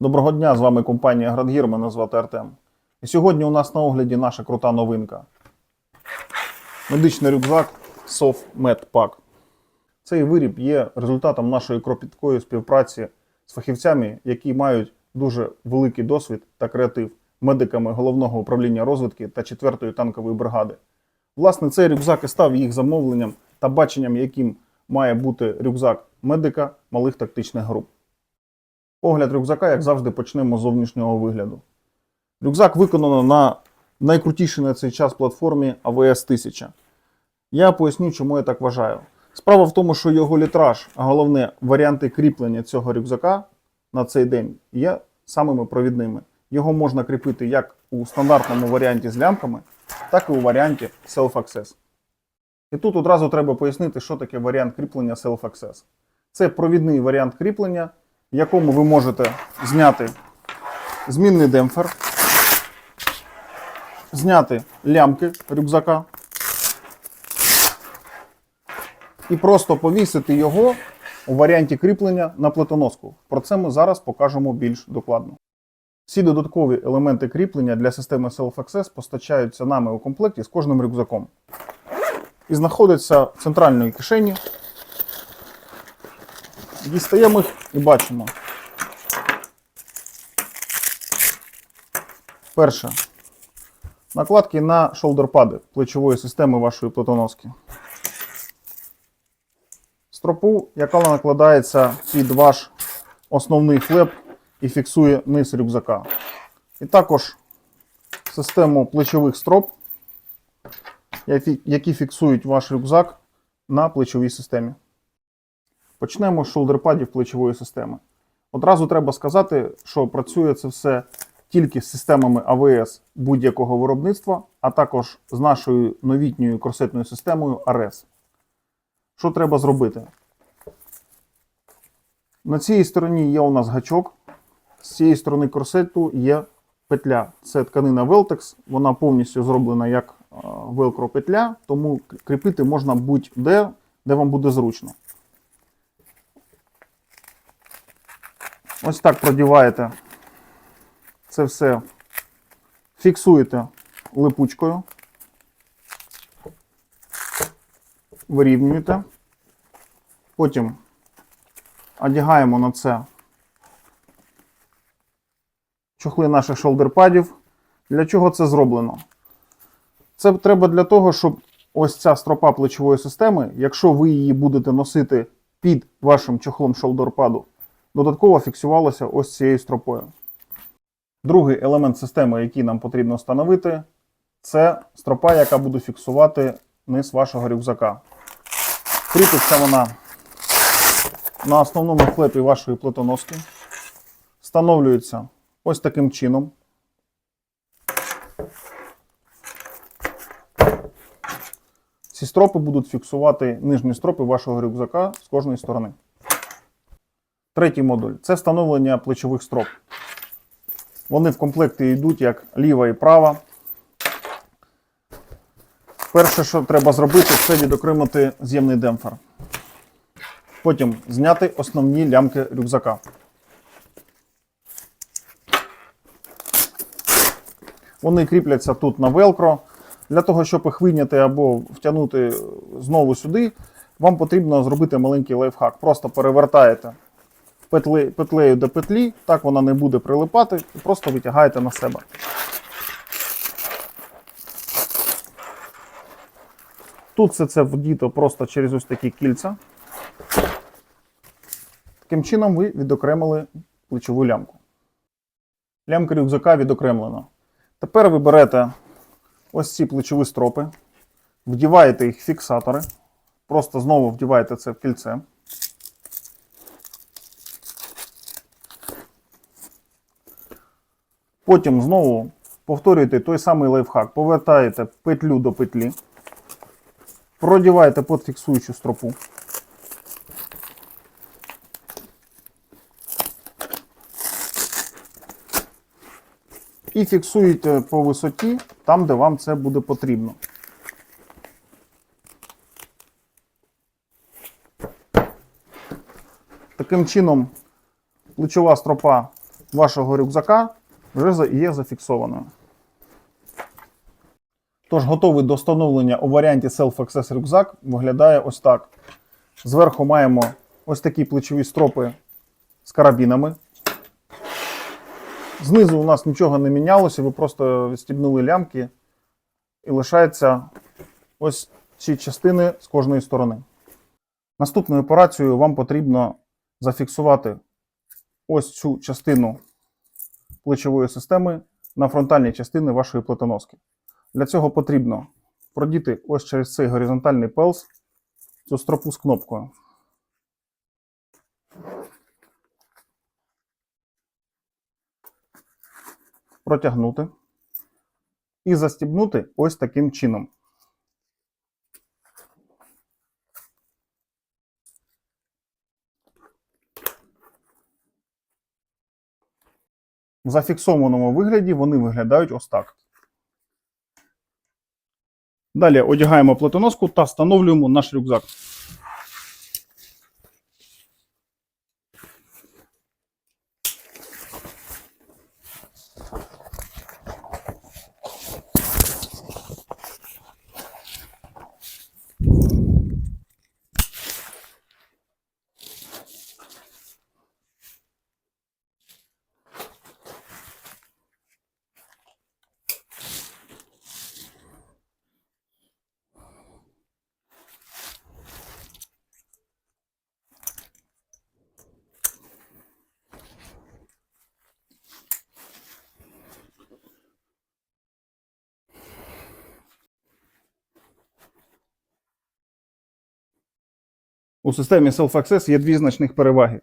Доброго дня, з вами компанія Градгір, мене звати Артем. І сьогодні у нас на огляді наша крута новинка. Медичний рюкзак SOF Med Pack. Цей виріб є результатом нашої кропіткої співпраці з фахівцями, які мають дуже великий досвід та креатив медиками головного управління розвідки та 4-ї танкової бригади. Власне, цей рюкзак і став їх замовленням та баченням, яким має бути рюкзак медика малих тактичних груп. Огляд рюкзака, як завжди, почнемо з зовнішнього вигляду. Рюкзак виконано на найкрутішій на цей час платформі AWS 1000. Я поясню, чому я так вважаю. Справа в тому, що його літраж, а головне варіанти кріплення цього рюкзака на цей день є самими провідними. Його можна кріпити як у стандартному варіанті з лямками, так і у варіанті Self-Access. І тут одразу треба пояснити, що таке варіант кріплення Self-Access. Це провідний варіант кріплення, в якому ви можете зняти змінний демпфер, зняти лямки рюкзака і просто повісити його у варіанті кріплення на плитоноску. Про це ми зараз покажемо більш докладно. Всі додаткові елементи кріплення для системи Self-Access постачаються нами у комплекті з кожним рюкзаком. І знаходяться в центральній кишені. Дістаємо їх і бачимо. Перше. Накладки на шолдерпади плечової системи вашої плитоноски. Стропу, яка накладається під ваш основний флеп і фіксує низ рюкзака. І також систему плечових строп, які фіксують ваш рюкзак на плечовій системі. Почнемо з шолдерпадів плечової системи. Одразу треба сказати, що працює це все тільки з системами АВС будь-якого виробництва, а також з нашою новітньою корсетною системою ARES. Що треба зробити? На цій стороні є у нас гачок. З цієї сторони корсету є петля. Це тканина Veltex, вона повністю зроблена як велкро петля, тому кріпити можна будь-де, де вам буде зручно. Ось так продіваєте це все, фіксуєте липучкою, вирівнюєте. Потім одягаємо на це чохли наших шолдерпадів. Для чого це зроблено? Це треба для того, щоб ось ця стропа плечової системи, якщо ви її будете носити під вашим чохлом шолдерпаду, додатково фіксувалася ось цією стропою. Другий елемент системи, який нам потрібно встановити, це стропа, яка буде фіксувати низ вашого рюкзака. Кріпиться вона на основному флепі вашої плитоноски. Встановлюється ось таким чином. Ці стропи будуть фіксувати нижні стропи вашого рюкзака з кожної сторони. Третій модуль це встановлення плечових строп. Вони в комплекті йдуть як ліва і права. Перше, що треба зробити, це відокремити з'ємний демпфер. Потім зняти основні лямки рюкзака. Вони кріпляться тут на велкро. Для того, щоб їх вийняти або втягнути знову сюди, вам потрібно зробити маленький лайфхак. Просто перевертаєте петле- петлею до петлі, так вона не буде прилипати, і просто витягаєте на себе. Тут все це вдіто просто через ось такі кільця. Таким чином ви відокремили плечову лямку. Лямка рюкзака відокремлена. Тепер ви берете ось ці плечові стропи, вдіваєте їх в фіксатори, просто знову вдіваєте це в кільце. Потім знову повторюєте той самий лайфхак. Повертаєте петлю до петлі, продіваєте під фіксуючу стропу. І фіксуєте по висоті там, де вам це буде потрібно. Таким чином, плечова стропа вашого рюкзака вже є зафіксованою. Тож готовий до встановлення у варіанті Self-Access рюкзак виглядає ось так. Зверху маємо ось такі плечові стропи з карабінами. Знизу у нас нічого не мінялося, ви просто відстібнули лямки і лишається ось ці частини з кожної сторони. Наступною операцією вам потрібно зафіксувати ось цю частину плечової системи на фронтальній частині вашої плитоноски. Для цього потрібно продіти ось через цей горизонтальний пелс цю стропу з кнопкою. Протягнути і застібнути ось таким чином. В зафіксованому вигляді вони виглядають ось так. Далі одягаємо плетоноску та встановлюємо наш рюкзак. У системі Self-Access є дві значних переваги.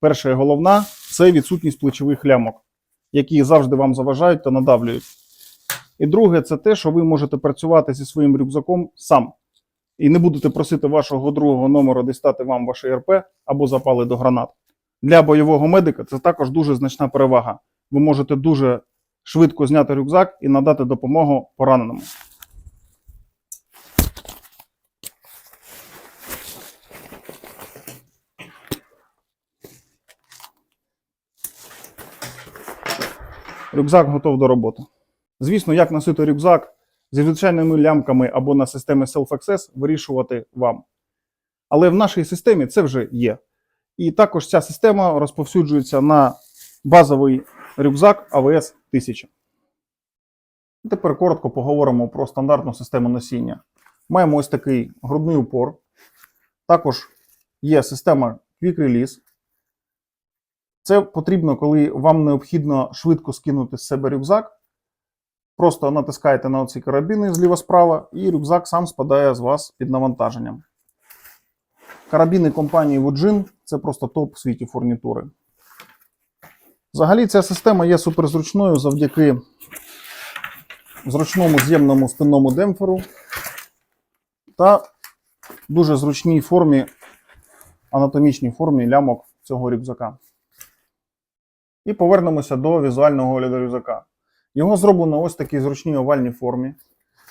Перша і головна це відсутність плечових лямок, які завжди вам заважають та надавлюють. І друге, це те, що ви можете працювати зі своїм рюкзаком сам. І не будете просити вашого другого номеру дістати вам ваше РП або запали до гранат. Для бойового медика це також дуже значна перевага. Ви можете дуже швидко зняти рюкзак і надати допомогу пораненому. Рюкзак готов до роботи. Звісно, як носити рюкзак зі звичайними лямками або на системі Self-Access вирішувати вам. Але в нашій системі це вже є. І також ця система розповсюджується на базовий рюкзак AWS 1000. Тепер коротко поговоримо про стандартну систему носіння. Маємо ось такий грудний упор. Також є система Quick Release. Це потрібно, коли вам необхідно швидко скинути з себе рюкзак. Просто натискаєте на оці карабіни зліва-справа, і рюкзак сам спадає з вас під навантаженням. Карабіни компанії Wujin це просто топ в світі фурнітури. Взагалі, ця система є суперзручною завдяки зручному з'ємному спинному демпферу та дуже зручній формі, анатомічній формі лямок цього рюкзака. І повернемося до візуального огляду рюкзака. Його зроблено ось такій зручній овальній формі.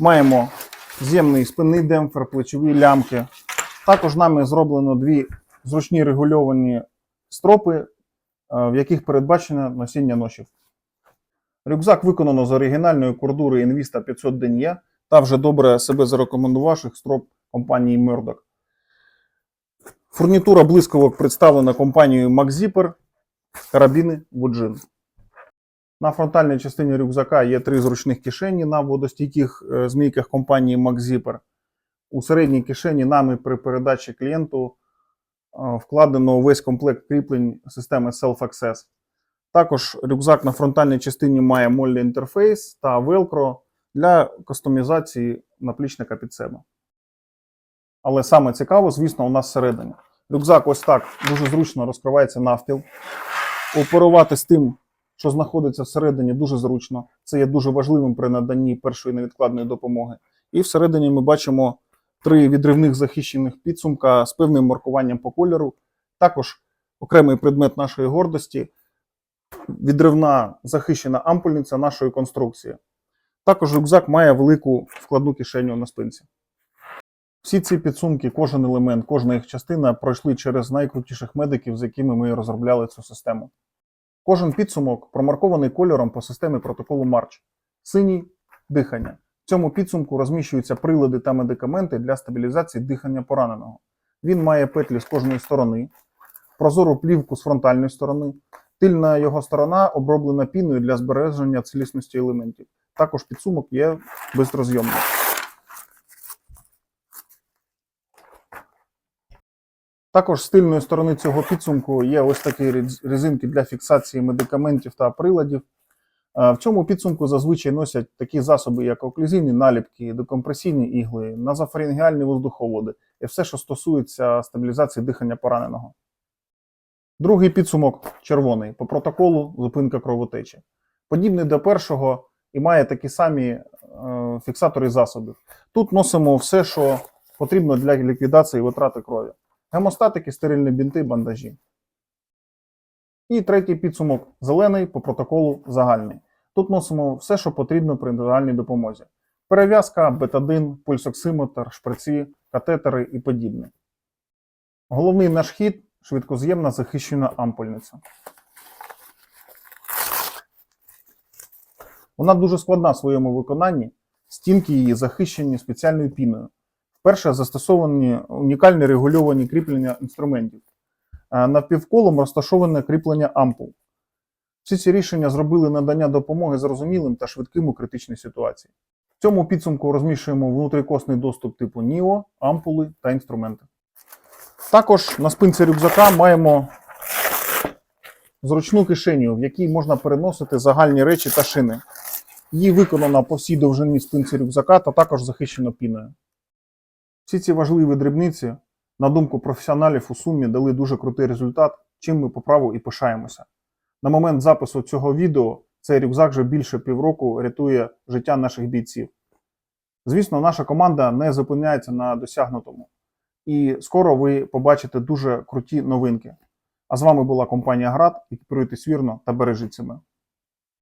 Маємо з'ємний спинний демпфер, плечові лямки. Також нами зроблено дві зручні регульовані стропи, е, в яких передбачено носіння ношів. Рюкзак виконано з оригінальної кордури Invista 500 Denier та вже добре себе зарекомендувавших строп компанії Murdoch. Фурнітура блисковок представлена компанією MaxZipper, карабіни Wujin. На фронтальній частині рюкзака є три зручних кишені на водостійких е, змійках компанії MaxZipper. У середній кишені нами при передачі клієнту е, вкладено увесь комплект кріплень системи Self-Access. Також рюкзак на фронтальній частині має Molly інтерфейс та Velcro для кастомізації наплічника під себе. Але саме цікаво, звісно, у нас всередині. Рюкзак ось так дуже зручно розкривається навпіл. Оперувати з тим, що знаходиться всередині, дуже зручно. Це є дуже важливим при наданні першої невідкладної допомоги. І всередині ми бачимо три відривних захищених підсумка з певним маркуванням по кольору. Також окремий предмет нашої гордості відривна захищена ампульниця нашої конструкції. Також рюкзак має велику вкладну кишеню на спинці. Всі ці підсумки, кожен елемент, кожна їх частина пройшли через найкрутіших медиків, з якими ми розробляли цю систему. Кожен підсумок промаркований кольором по системі протоколу Марч. Синій дихання. В цьому підсумку розміщуються прилади та медикаменти для стабілізації дихання пораненого. Він має петлі з кожної сторони, прозору плівку з фронтальної сторони. Тильна його сторона оброблена піною для збереження цілісності елементів. Також підсумок є безрозйомним. Також з тильної сторони цього підсумку є ось такі резинки для фіксації медикаментів та приладів. Е, В цьому підсумку зазвичай носять такі засоби, як оклюзійні наліпки, декомпресійні ігли, назофарингеальні воздуховоди і все, що стосується стабілізації дихання пораненого. Другий підсумок червоний по протоколу зупинка кровотечі. Подібний до першого і має такі самі е, фіксатори засобів. Тут носимо все, що потрібно для ліквідації витрати крові. Гемостатики, стерильні бінти, бандажі. І третій підсумок зелений по протоколу загальний. Тут носимо все, що потрібно при індивідуальній допомозі: перев'язка, бетадин, пульсоксиметр, шприці, катетери і подібне. Головний наш хід швидкоз'ємна захищена ампульниця. Вона дуже складна в своєму виконанні. Стінки її захищені спеціальною піною. Вперше застосовані унікальні регульовані кріплення інструментів. Е, Навпівколом розташоване кріплення ампул. Всі ці рішення зробили надання допомоги зрозумілим та швидким у критичній ситуації. В цьому підсумку розміщуємо внутрікосний доступ типу НІО, ампули та інструменти. Також на спинці рюкзака маємо зручну кишеню, в якій можна переносити загальні речі та шини. Її виконано по всій довжині спинці рюкзака та також захищено піною. Всі ці важливі дрібниці, на думку професіоналів у сумі, дали дуже крутий результат, чим ми по праву і пишаємося. На момент запису цього відео цей рюкзак вже більше півроку рятує життя наших бійців. Звісно, наша команда не зупиняється на досягнутому. І скоро ви побачите дуже круті новинки. А з вами була компанія Град. Екіпіруйтесь вірно та бережіть себе.